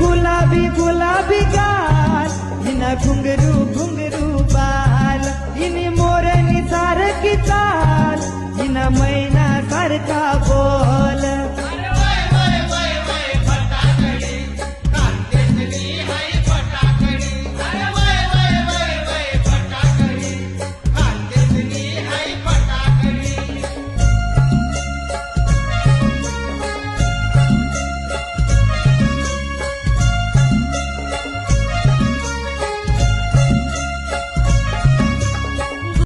गुलाबी गुलाबी गाल इन घुंगरू घुंगरू बाल इन मोरनी सार की चाल इन मैनी